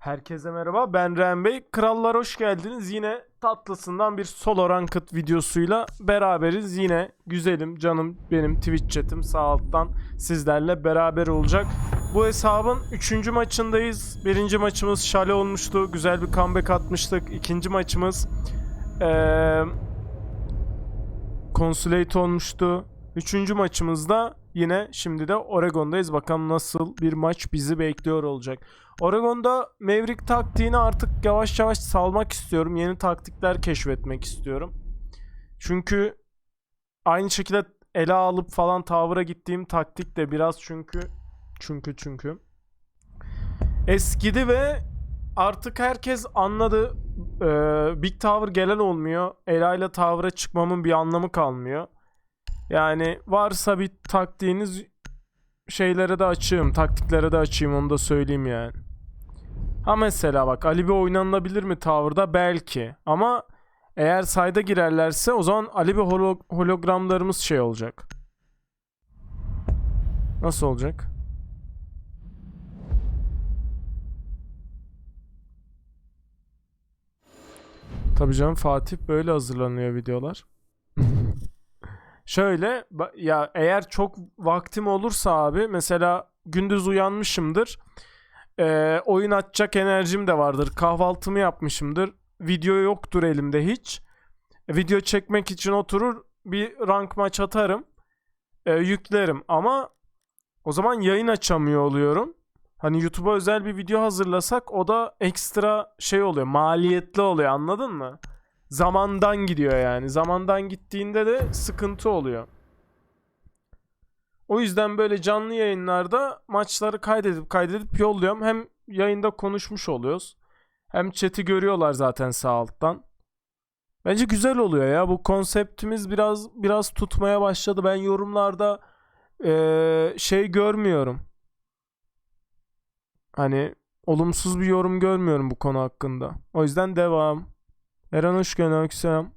Herkese merhaba ben Ren Bey. Krallar hoş geldiniz. Yine tatlısından bir solo ranked videosuyla beraberiz. Yine güzelim canım benim Twitch chat'im sağ alttan sizlerle beraber olacak. Bu hesabın 3. maçındayız. Birinci maçımız şale olmuştu. Güzel bir comeback atmıştık. İkinci maçımız eee Consulate olmuştu. Üçüncü maçımızda yine şimdi de Oregon'dayız. Bakalım nasıl bir maç bizi bekliyor olacak. Oregon'da Maverick taktiğini artık yavaş yavaş salmak istiyorum. Yeni taktikler keşfetmek istiyorum. Çünkü aynı şekilde ele alıp falan tavıra gittiğim taktik de biraz çünkü çünkü çünkü eskidi ve artık herkes anladı. Ee, Big Tower gelen olmuyor. Ela ile Tower'a çıkmamın bir anlamı kalmıyor. Yani varsa bir taktiğiniz şeylere de açığım. Taktiklere de açayım onu da söyleyeyim yani. Ha mesela bak Ali bir oynanabilir mi Tower'da? Belki. Ama eğer sayda girerlerse o zaman Ali bir holo- hologramlarımız şey olacak. Nasıl olacak? Tabii canım Fatih böyle hazırlanıyor videolar. Şöyle ya eğer çok vaktim olursa abi mesela gündüz uyanmışımdır. Ee, oyun açacak enerjim de vardır. Kahvaltımı yapmışımdır. Video yoktur elimde hiç. E, Video çekmek için oturur bir rank maç atarım. E, yüklerim ama o zaman yayın açamıyor oluyorum. Hani YouTube'a özel bir video hazırlasak o da ekstra şey oluyor. Maliyetli oluyor anladın mı? Zamandan gidiyor yani. Zamandan gittiğinde de sıkıntı oluyor. O yüzden böyle canlı yayınlarda maçları kaydedip kaydedip yolluyorum. Hem yayında konuşmuş oluyoruz. Hem chat'i görüyorlar zaten sağ alttan. Bence güzel oluyor ya. Bu konseptimiz biraz biraz tutmaya başladı. Ben yorumlarda eee, şey görmüyorum. Hani olumsuz bir yorum görmüyorum bu konu hakkında. O yüzden devam. Eren hoş geldin. Aleykümselam.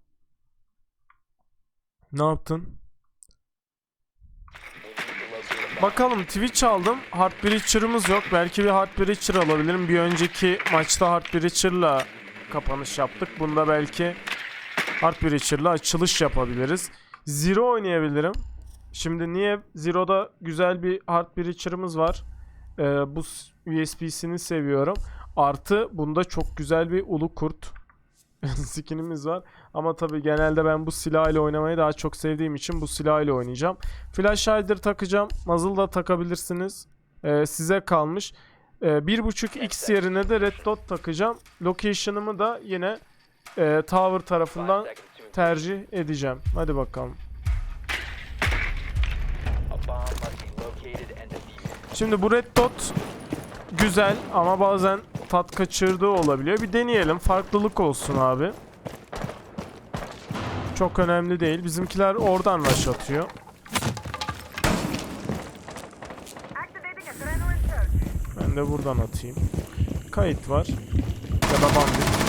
Ne yaptın? Bakalım Twitch aldım. Heart Breacher'ımız yok. Belki bir Heart Breacher alabilirim. Bir önceki maçta Heart Breacher'la kapanış yaptık. Bunda belki Heart Breacher'la açılış yapabiliriz. Zero oynayabilirim. Şimdi niye Zero'da güzel bir Heart Breacher'ımız var. Ee, bu USB'sini seviyorum. Artı bunda çok güzel bir ulu kurt skinimiz var. Ama tabii genelde ben bu silah ile oynamayı daha çok sevdiğim için bu silah ile oynayacağım. Flash Hider takacağım. Muzzle da takabilirsiniz. Ee, size kalmış. Ee, 1.5x yerine de Red Dot takacağım. Location'ımı da yine e, Tower tarafından tercih edeceğim. Hadi bakalım. Şimdi bu Red Dot güzel ama bazen tat kaçırdığı olabiliyor. Bir deneyelim. Farklılık olsun abi. Çok önemli değil. Bizimkiler oradan rush atıyor. Ben de buradan atayım. Kayıt var. Ya da bandit.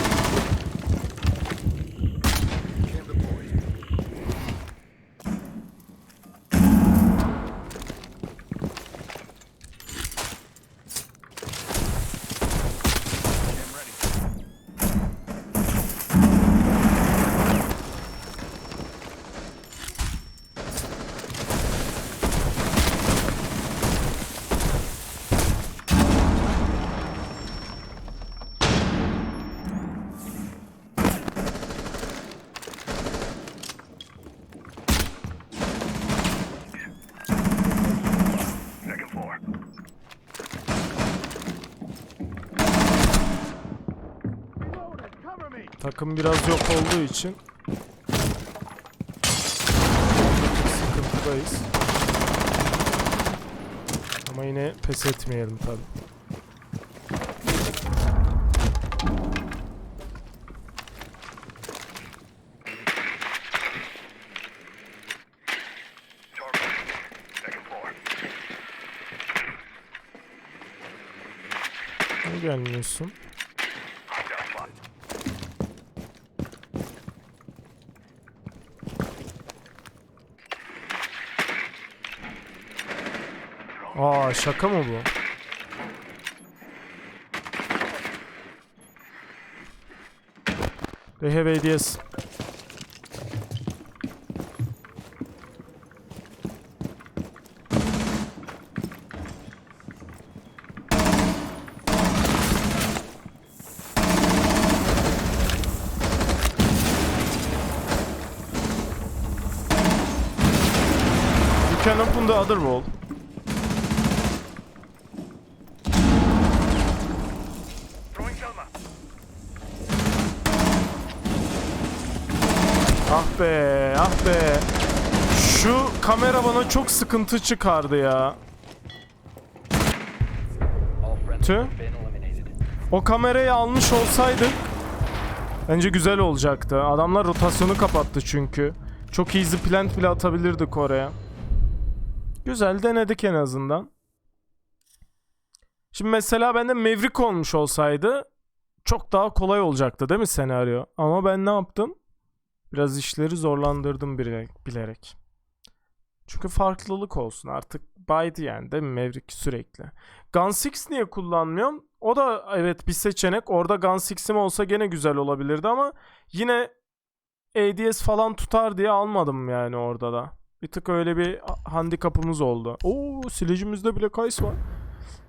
Takım biraz yok olduğu için sıkıntıdayız. Ama yine pes etmeyelim tabi. Niye gelmiyorsun? Şaka mı bu? They have ADS. You can open the other wall. Ah be, ah be. Şu kamera bana çok sıkıntı çıkardı ya. Tüh. O kamerayı almış olsaydık bence güzel olacaktı. Adamlar rotasyonu kapattı çünkü. Çok easy plant bile atabilirdik oraya. Güzel denedik en azından. Şimdi mesela bende Maverick olmuş olsaydı çok daha kolay olacaktı değil mi senaryo? Ama ben ne yaptım? Biraz işleri zorlandırdım bilerek. Çünkü farklılık olsun artık baydı yani değil mi Maverick sürekli. Gun 6 niye kullanmıyorum? O da evet bir seçenek. Orada Gun 6'im olsa gene güzel olabilirdi ama yine ADS falan tutar diye almadım yani orada da. Bir tık öyle bir handikapımız oldu. Oo silecimizde bile kays var.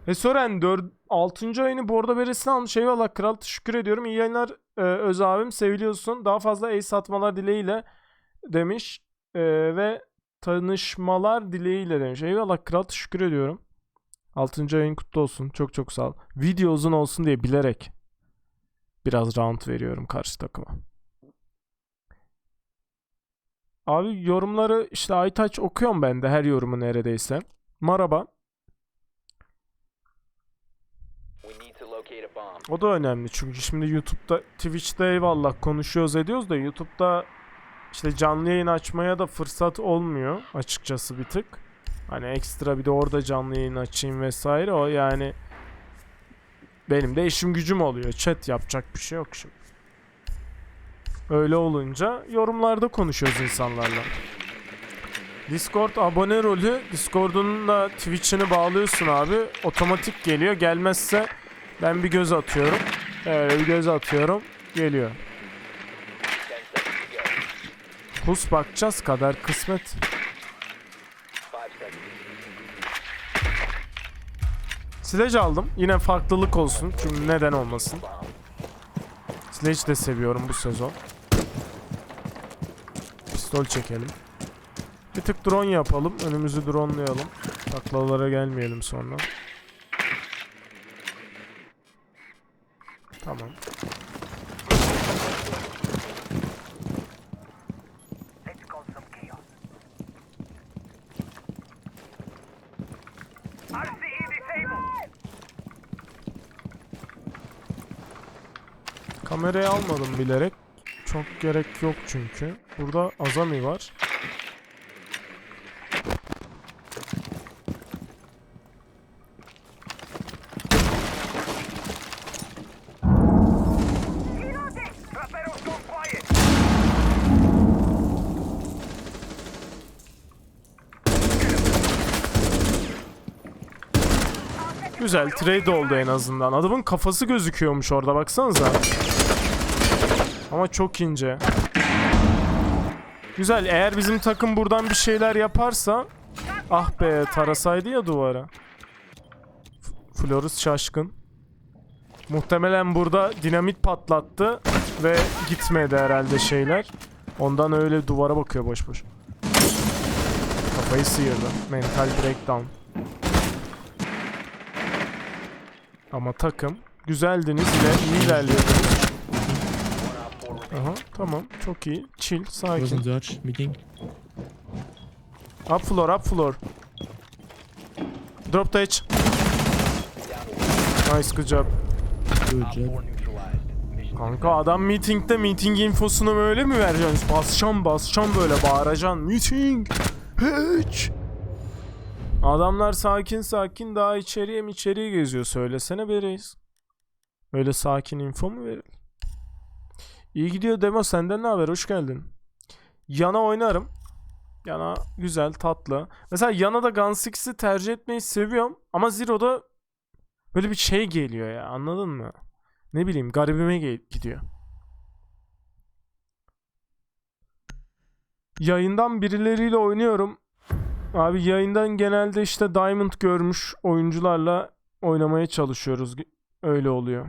Esoren 4 6. ayını bu arada verisini almış. Eyvallah kral teşekkür ediyorum. İyi yayınlar e, Öz abim seviliyorsun. Daha fazla ace satmalar dileğiyle demiş. E, ve tanışmalar dileğiyle demiş. Eyvallah kral teşekkür ediyorum. 6. ayın kutlu olsun. Çok çok sağ ol. Video uzun olsun diye bilerek biraz round veriyorum karşı takıma. Abi yorumları işte Aytaç okuyorum ben de her yorumu neredeyse. Merhaba. O da önemli çünkü şimdi YouTube'da, Twitch'te eyvallah konuşuyoruz ediyoruz da YouTube'da işte canlı yayın açmaya da fırsat olmuyor açıkçası bir tık. Hani ekstra bir de orada canlı yayın açayım vesaire o yani benim de işim gücüm oluyor. Chat yapacak bir şey yok şimdi. Öyle olunca yorumlarda konuşuyoruz insanlarla. Discord abone rolü Discord'un da Twitch'ini bağlıyorsun abi. Otomatik geliyor. Gelmezse ben bir göz atıyorum. Öyle bir göz atıyorum. Geliyor. 10 seconds to go. Pus bakacağız kadar kısmet. 5 seconds. Sledge aldım. Yine farklılık olsun. Çünkü neden olmasın. Sledge de seviyorum bu sezon. Pistol çekelim. Bir tık drone yapalım. Önümüzü dronelayalım. Taklalara gelmeyelim sonra. Kamerayı almadım bilerek. Çok gerek yok çünkü. Burada Azami var. Güzel trade oldu en azından. Adamın kafası gözüküyormuş orada baksanıza. Ama çok ince. Güzel eğer bizim takım buradan bir şeyler yaparsa Ah be tarasaydı ya duvara. F- Florus şaşkın. Muhtemelen burada dinamit patlattı ve gitmedi herhalde şeyler. Ondan öyle duvara bakıyor boş boş. Kafayı sıyırdı. Mental breakdown. Ama takım güzeldiniz ve iyi ilerliyordunuz. One op 4 Aha tamam çok iyi. Chill sakin. Frozen Search meeting. Up floor up floor. Drop the edge. Nice good job. Good Op 4 job. Kanka adam meetingde meeting infosunu böyle mi vereceksin? Basacağım basacağım böyle bağıracaksın. Meeting. Hiç. Adamlar sakin sakin daha içeriye mi içeriye geziyor. Söylesene be reis. Öyle sakin info mu verir? İyi gidiyor Demo senden ne haber? Hoş geldin. Yana oynarım. Yana güzel tatlı. Mesela Yana da Gun 6'i tercih etmeyi seviyorum. Ama Zero'da böyle bir şey geliyor ya anladın mı? Ne bileyim garibime gidiyor. yayından birileriyle oynuyorum. Abi yayından genelde işte Diamond görmüş oyuncularla oynamaya çalışıyoruz. Öyle oluyor.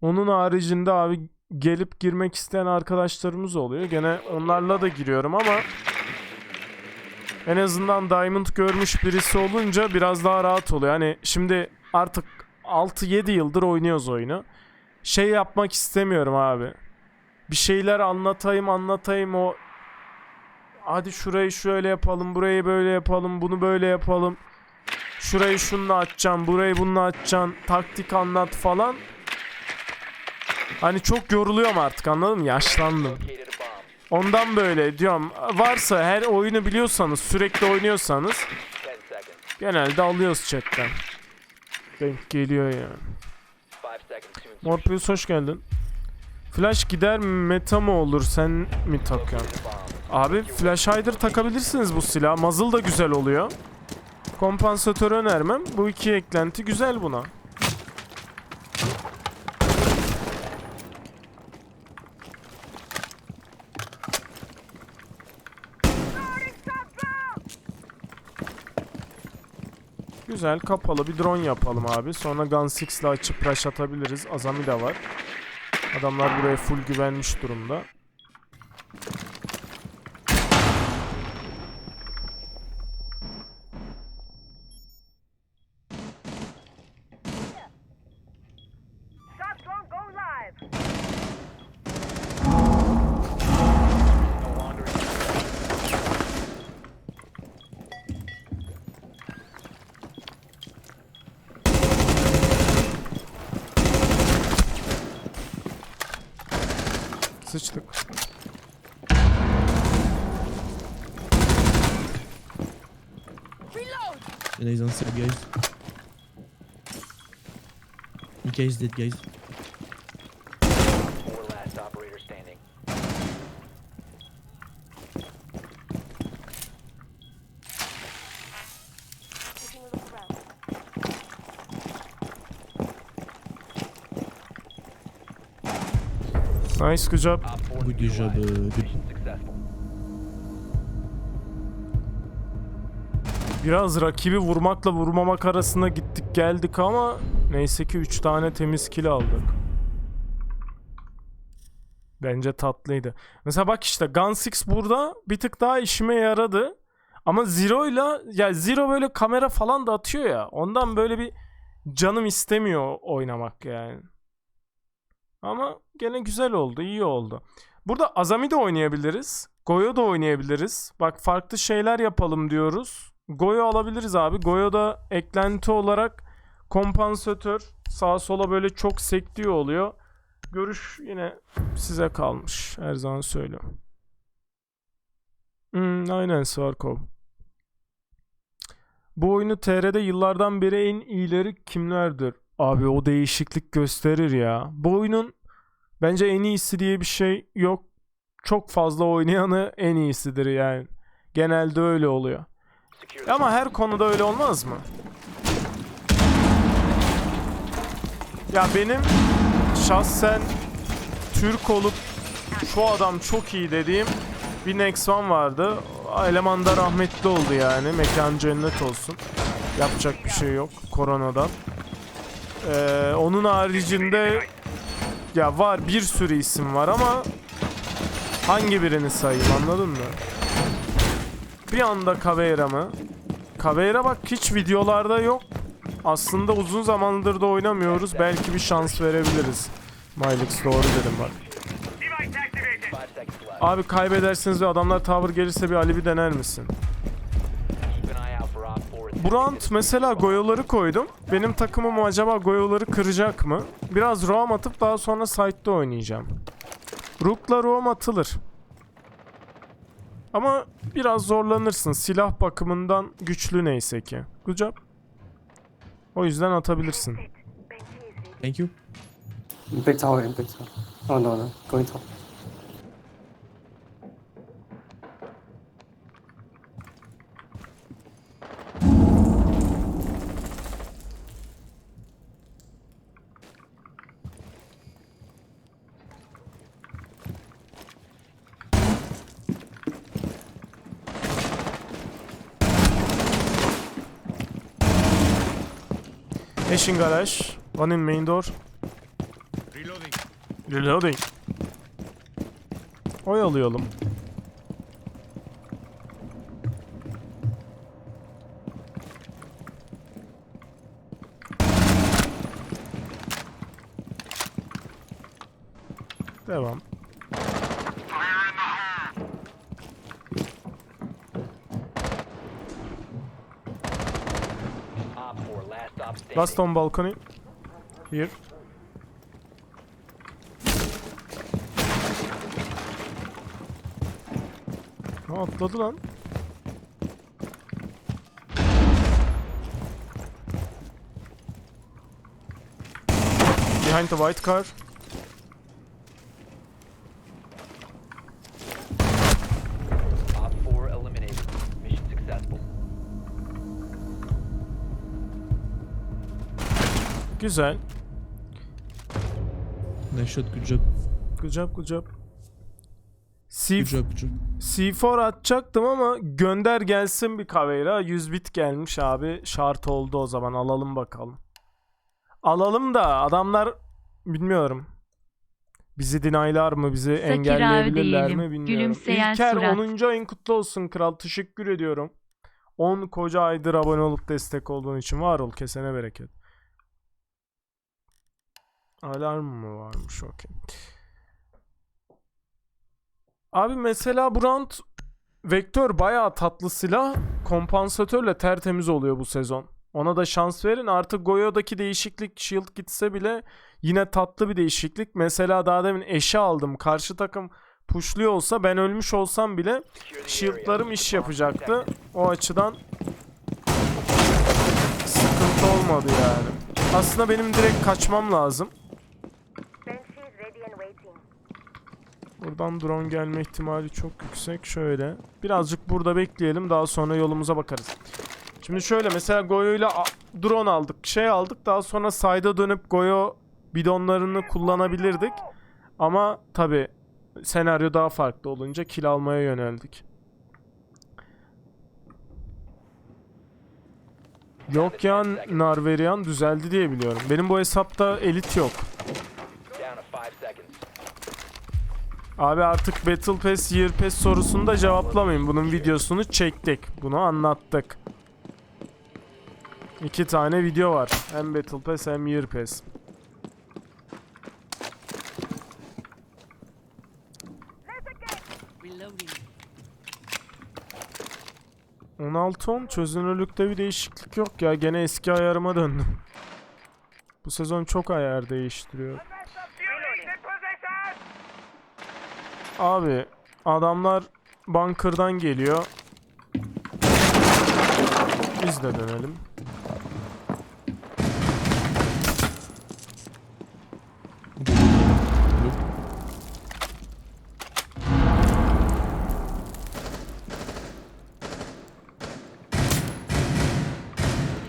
Onun haricinde abi gelip girmek isteyen arkadaşlarımız oluyor. Gene onlarla da giriyorum ama en azından Diamond görmüş birisi olunca biraz daha rahat oluyor. Hani şimdi artık 6-7 yıldır oynuyoruz oyunu. Şey yapmak istemiyorum abi. Bir şeyler anlatayım anlatayım o hadi şurayı şöyle yapalım, burayı böyle yapalım, bunu böyle yapalım. Şurayı şununla açacağım, burayı bununla açacağım, taktik anlat falan. Hani çok yoruluyorum artık anladın mı? Yaşlandım. Ondan böyle diyorum. Varsa her oyunu biliyorsanız, sürekli oynuyorsanız 10 seconds. genelde alıyoruz chatten. Denk geliyor yani. 5 seconds to insertion. Morpheus hoş geldin. Flash gider meta mı olur sen mi takıyorsun? Abi Flash Hider takabilirsiniz bu silah. Muzzle da güzel oluyor. Kompansatör önermem. Bu iki eklenti güzel buna. Güzel kapalı bir drone yapalım abi. Sonra Gun 6 ile açıp rush atabiliriz. Azami de var. Adamlar buraya full güvenmiş durumda. Il y en a, guys. Dead, guys. Operator standing. Nice, good job. Job, euh, Biraz rakibi vurmakla vurmamak arasında gittik geldik ama neyse ki 3 tane temiz kill aldık. Bence tatlıydı. Mesela bak işte Gun 6 burada bir tık daha işime yaradı. Ama Zero'yla ya Zero böyle kamera falan da atıyor ya. Ondan böyle bir canım istemiyor oynamak yani. Ama gene güzel oldu, iyi oldu. Burada Azami de oynayabiliriz. Goyo da oynayabiliriz. Bak farklı şeyler yapalım diyoruz. Goyo alabiliriz abi. Goyo'da eklenti olarak kompansatör sağa sola böyle çok sektiyor oluyor. Görüş yine size kalmış. Her zaman söylüyorum. Hmm, aynen Svarkov. Bu oyunu TR'de yıllardan beri en iyileri kimlerdir? Abi o değişiklik gösterir ya. Bu oyunun bence en iyisi diye bir şey yok. Çok fazla oynayanı en iyisidir yani. Genelde öyle oluyor. Ama her konuda öyle olmaz mı? Ya benim şahsen Türk olup şu adam çok iyi dediğim bir Nex One vardı. Eleman da rahmetli oldu yani. Mekan cennet olsun. Yapacak bir şey yok koronadan. Ee, onun haricinde ya var bir sürü isim var ama hangi birini sayayım anladın mı? Bir anda Caveira mı? Caveira bak hiç videolarda yok. Aslında uzun zamandır da oynamıyoruz. Belki bir şans verebiliriz. Mylix doğru dedim bak. Device activated. 5 seconds left. Abi kaybedersiniz ve adamlar tower gelirse bir Alibi dener misin? Keep an eye out for Op 4. Bu round mesela Goyo'ları koydum. Benim takımım acaba Goyo'ları kıracak mı? Biraz roam atıp daha sonra site'de oynayacağım. Rook'la roam atılır. Ama biraz zorlanırsın. Silah bakımından güçlü neyse ki. Good job. O yüzden atabilirsin. Thank you. Impact tower, impact tower. Oh no, no, going top. Eşin garaj. One in main door. Reloading. Reloading. Oyalayalım. Devam. Op 4, last on balcony. Here. Ha atladı lan. Behind the white car. Güzel. Nice shot. Good job. Good job, good job. C Good job. Good job. C4 atacaktım ama gönder gelsin bir Kavera. 100 bit gelmiş abi. Şart oldu o zaman. Alalım bakalım. Alalım da adamlar bilmiyorum. Bizi dinaylar mı? Bizi Sakir engelleyebilirler mi bilmiyorum. Gülümseyen İlker surat. 10. ayın kutlu olsun kral. Teşekkür ediyorum. 10 koca aydır abone olup destek olduğun için var ol. Kesene bereket. Alarm mı varmış? Okey. Abi mesela bu round Vektör bayağı tatlı silah. Kompansatörle tertemiz oluyor bu sezon. Ona da şans verin. Artık Goyo'daki değişiklik Shield gitse bile yine tatlı bir değişiklik. Mesela daha demin eşi aldım. Karşı takım pushluyor olsa ben ölmüş olsam bile shieldlarım iş yapacaktı. O açıdan sıkıntı olmadı yani. Aslında benim direkt kaçmam lazım. Buradan drone gelme ihtimali çok yüksek. Şöyle. Birazcık burada bekleyelim. Daha sonra yolumuza bakarız. Şimdi şöyle mesela Goyo ile drone aldık. Şey aldık. Daha sonra side'a dönüp Goyo bidonlarını kullanabilirdik. Ama tabi senaryo daha farklı olunca kill almaya yöneldik. Yok ya Narverian düzeldi diye biliyorum. Benim bu hesapta elit yok. Abi artık Battle Pass, Year Pass sorusunu da cevaplamayın. Bunun videosunu çektik. Bunu anlattık. İki tane video var. Hem Battle Pass hem Year Pass. 16-10 çözünürlükte bir değişiklik yok ya. Gene eski ayarıma döndüm. Bu sezon çok ayar değiştiriyor. Abi adamlar bunker'dan geliyor. Biz de dönelim.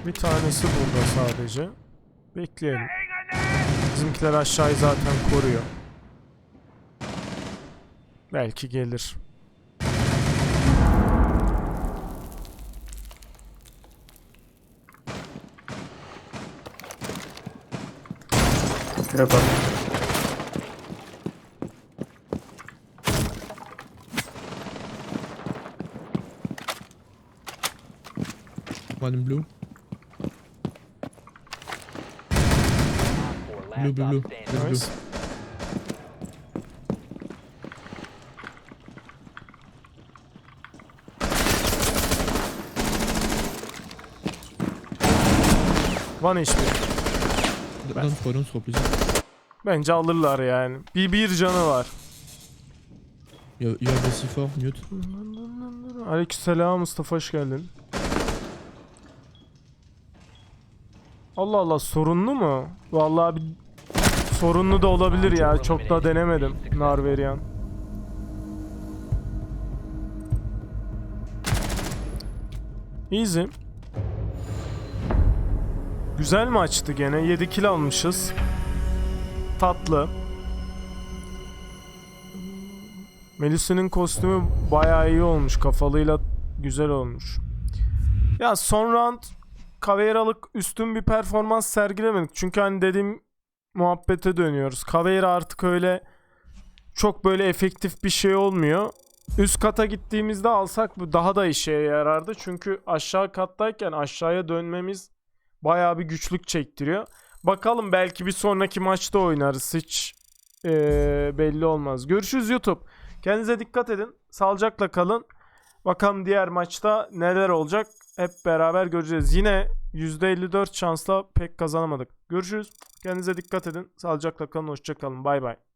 Bir tanesi burada sadece. Bekleyelim. Bizimkiler aşağıyı zaten koruyor. Belki gelir. Yeah, but One in blue. Op 4, last Blue, blue, blue. That's blue. One HP. Throw, don't throw, please. Bence alırlar yani. Bir bir canı var. C4, mute. Aleykümselam Mustafa hoş geldin. Allah Allah sorunlu mu? Vallahi bir sorunlu da olabilir ya. Çok da denemedim Narverian. Easy. Güzel maçtı gene. 7 kill almışız. Tatlı. Melisa'nın kostümü bayağı iyi olmuş. Kafalıyla güzel olmuş. Ya son round Caveira'lık üstün bir performans sergilemedik. Çünkü hani dediğim muhabbete dönüyoruz. Caveira artık öyle çok böyle efektif bir şey olmuyor. Üst kata gittiğimizde alsak bu daha da işe yarardı. Çünkü aşağı kattayken aşağıya dönmemiz bayağı bir güçlük çektiriyor. Bakalım belki bir sonraki maçta oynarız. Hiç eee, belli olmaz. Görüşürüz YouTube. Kendinize dikkat edin. Sağlıcakla kalın. Bakalım diğer maçta neler olacak. Hep beraber göreceğiz. Yine %54 şansla pek kazanamadık. Görüşürüz. Kendinize dikkat edin. Sağlıcakla kalın. Hoşça kalın. Bay bay.